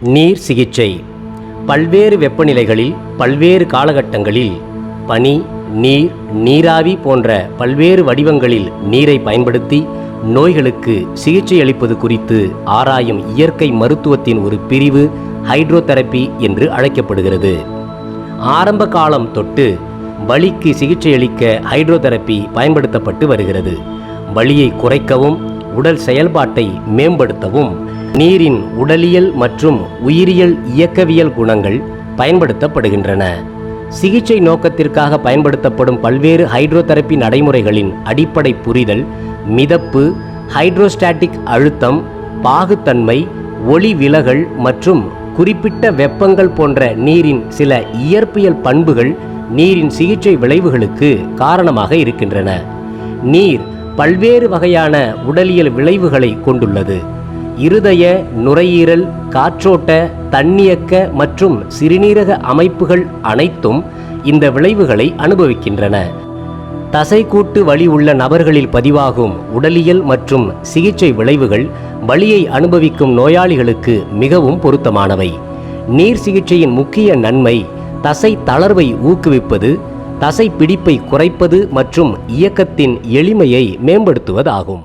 நீர் சிகிச்சை. பல்வேறு வெப்பநிலைகளில் பல்வேறு காலகட்டங்களில் பனி நீர் நீராவி போன்ற பல்வேறு வடிவங்களில் நீரை பயன்படுத்தி நோய்களுக்கு சிகிச்சை அளிப்பது குறித்து ஆராயும் இயற்கை மருத்துவத்தின் ஒரு பிரிவு ஹைட்ரோதெரப்பி என்று அழைக்கப்படுகிறது. ஆரம்ப காலம் தொட்டு வலிக்கு சிகிச்சையளிக்க ஹைட்ரோதெரப்பி பயன்படுத்தப்பட்டு வருகிறது. வலியை குறைக்கவும் உடல் செயல்பாட்டை மேம்படுத்தவும் நீரின் உடலியல் மற்றும் உயிரியல் இயக்கவியல் குணங்கள் பயன்படுத்தப்படுகின்றன. சிகிச்சை நோக்கத்திற்காக பயன்படுத்தப்படும் பல்வேறு ஹைட்ரோதெரப்பி நடைமுறைகளின் அடிப்படை புரிதல் மிதப்பு ஹைட்ரோஸ்டாட்டிக் அழுத்தம் பாகுத்தன்மை ஒளி விலகல் மற்றும் குறிப்பிட்ட வெப்பங்கள் போன்ற நீரின் சில இயற்பியல் பண்புகள் நீரின் சிகிச்சை விளைவுகளுக்கு காரணமாக இருக்கின்றன. நீர் பல்வேறு வகையான உடலியல் விளைவுகளை கொண்டுள்ளது. இருதய நுரையீரல் காற்றோட்ட தன்னியக்க மற்றும் சிறுநீரக அமைப்புகள் அனைத்தும் இந்த விளைவுகளை அனுபவிக்கின்றன. தசைக்கூட்டு வலி உள்ள நபர்களில் பதிவாகும் உடலியல் மற்றும் சிகிச்சை விளைவுகள் வலியை அனுபவிக்கும் நோயாளிகளுக்கு மிகவும் பொருத்தமானவை. நீர் சிகிச்சையின் முக்கிய நன்மை தசை தளர்வை ஊக்குவிப்பது தசை பிடிப்பை குறைப்பது மற்றும் இயக்கத்தின் எளிமையை மேம்படுத்துவதாகும்.